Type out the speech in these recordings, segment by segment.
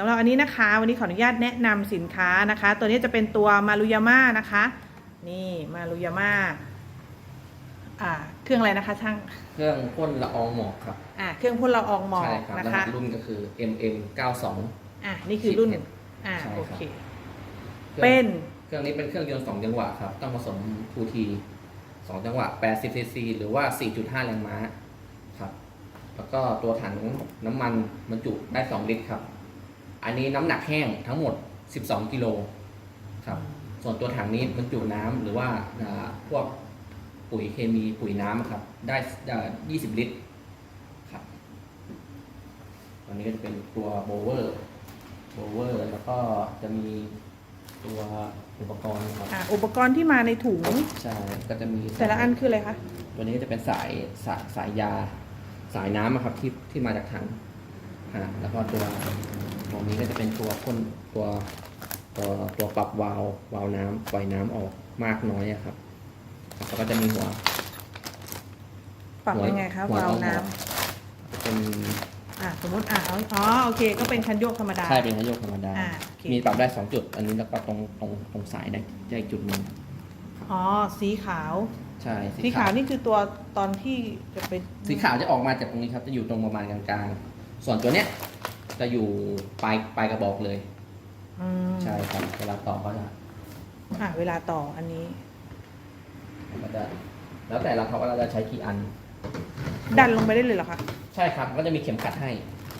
สำหรับอันนี้นะคะ วันนี้ขออนุญาตแนะนำสินค้านะคะ ตัวนี้จะเป็นตัวมารุยาม่านะคะ นี่มารุยาม่าอ่าเครื่องอะไรนะคะ ช่างเครื่องพ่นละอองหมอกครับอ่าเครื่องพ่นละอองหมอใช่กครับนะรหัคะสรุ่นก็คือ MM 92 อ่านี่คือรุ่น10อ่าใช่ครับ โอเคเครื่องเป็น เครื่องนี้เป็นเครื่องยนต์2จังหวะครับ ต้องผสม 2T 2จังหวะ 80 cc หรือว่า 4.5 แรงม้าครับ แล้วก็ตัวถังน้ำมันบรรจุได้ 2 ลิตรครับ อันนี้น้ำหนักแห้งทั้งหมด 12 กิโลครับ ส่วนตัวถังนี้บรรจุน้ำหรือว่าอ่าพวกปุ๋ยเคมีปุ๋ยน้ำครับ ได้อ่า20 ลิตรครับตัวนี้ก็จะเป็นตัวโบเวอร์โบเวอร์แล้วก็จะมีตัวอุปกรณ์ครับอ่าอุปกรณ์ที่มาในถุง ใช่ก็จะมีแต่ละอันคืออะไรคะ ตัวนี้ก็จะเป็นสายสายสายยา สายน้ำอะครับที่ที่มาจากถัง อ่าแล้วก็ตัวตรงนี้ก็จะเป็นตัวพ่นตัวตัวตัวปรับวาล์ววาล์วน้ำปล่อยน้ำออกมากน้อยอะครับแล้วก็จะมีหัวปรับหัวยังไงคะหัวาล์วออกน้เป็นำอ่าสมมติอ่าเอาอ๋อโอเค ก็เป็นคันโยกธรรมดาใช่เป็นนายกธรรมดาอ่าโอเคมีปรับได้สองจุด อันนี้แล้วก็ตรงตรงตรงสายได้ได้อีกจุดหนึ่งอ๋อสีขาวใช่สีขาวนี่คือตัวตอนที่จะเป็นสีขาวจะออกมาจากตรงนี้ครับ จะอยู่ตรงประมาณกลางๆ ส่วนตัวเนี้ยจะอยู่ปลายปลายกระบอกเลย อืมใช่ครับเวลาต่อก็จะอ่าเวลาต่ออันนี้ ก็จะแล้วแต่เราครับว่าเราจะใช้กี่อัน ดันลงไปได้เลยเหรอคะใช่ครับก็จะมีเข็มขัดให้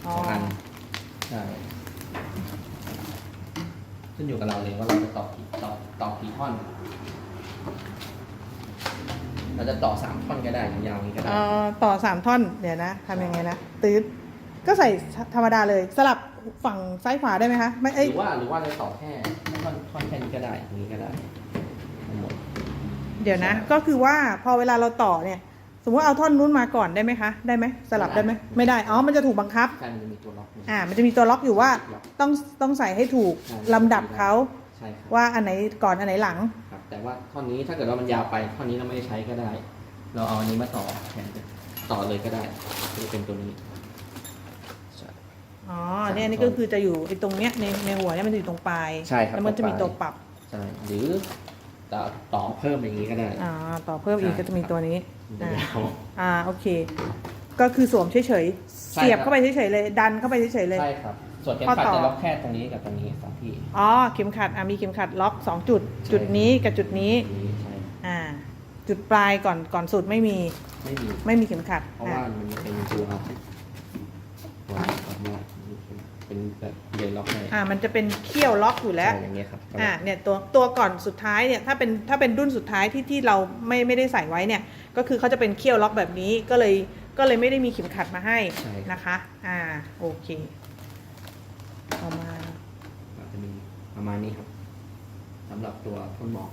อ๋อสองอันใช่ขึ้นอยู่กับเราเลยว่าเราจะต่อกี่ต่อต่อกี่ท่อน เราจะต่อสามท่อนก็ได้ยาวๆนี้ก็ได้ เอ่อต่อสามท่อนเดี๋ยวนะทำยังไงนะตืด ก็ใส่ธรรมดาเลยสลับฝั่งซ้ายขวาได้ไหมคะไม่หเอ้ยรือว่าหรือว่าเราต่อแค่ท่อนท่อนแค่นี้ก็ได้อย่างนี้ก็ได้ทั้งหมดเดี๋ยวนะ ก็คือว่าพอเวลาเราต่อเนี่ย สมมติเอาท่อนนู้นมาก่อนได้ไหมคะได้ไหมสลับได้ไหมไม่ได้อ๋อมันจะถูกบังคับ ใช่มันจะมีตัวล็อกอยู่อ่า มันจะมีตัวล็อกอยู่ว่าล็อกต้องต้องใส่ให้ถูกใช่ลำดับเขาใช่ครับว่าอันไหนก่อนอันไหนหลัง ครับ แต่ว่าท่อนนี้ถ้าเกิดว่ามันยาวไปท่อนนี้เราไม่ได้ใช้ก็ได้ เราเอาอันนี้มาต่อแทนต่อเลยก็ได้ก็จะเป็นตัวนี้ใช่ อ๋อเนี่ยอันนี่ก็คือจะอยู่ไอ้ตรงเนี้ยในในหัวเนี่ยมันจะอยู่ตรงปลายใช่ครับแล้วมันจะมีตตัรวงปปลาย รับใช่หรือต่อต่อเพิ่มอย่างนี้ก็ได้ อ่าต่อเพิ่มอีกใช่ ก็จะมีตัวนี้มันจะอ่า ยาว อ่าโอเค ก็คือสวมเฉยๆใช่เสียบครับ เข้าไปเฉยๆเลยดันเข้าไปเฉยๆเลย ใช่ครับ ส่วนเข็มพอขัดต่อ จะล็อกแค่ตรงนี้กับตรงนี้สองที่ อ๋อเข็มขัดอ่ามีเข็มขัดล็อก2จุด ใช่ จุดนี้กับจุดนี้ตรงนี้ใช่อ่า จุดปลายก่อนก่อนสุดไม่มีไม่มี ไม่มีเข็มขัดเพราะอ่าว่ามันเป็นตัวตัวแบบว่า เป็นแบบเดนล็อกให้อ่ามันจะเป็นเขี้ยวล็อกอยู่แล้ว ใช่อย่างเงี้ยครับอ่าเนี่ยตัวตัวก่อนสุดท้ายเนี่ยถ้าเป็นถ้าเป็นรุ่นสุดท้ายที่ที่เราไม่ไม่ได้ใส่ไว้เนี่ย ก็คือเขาจะเป็นเขี้ยวล็อกแบบนี้ก็เลยก็เลยไม่ได้มีเข็มขัดมาให้ใช่นะคะ อ่าโอเคเอามาก็จะมีประมาณนี้ครับสำหรับตัวพ่นหมอก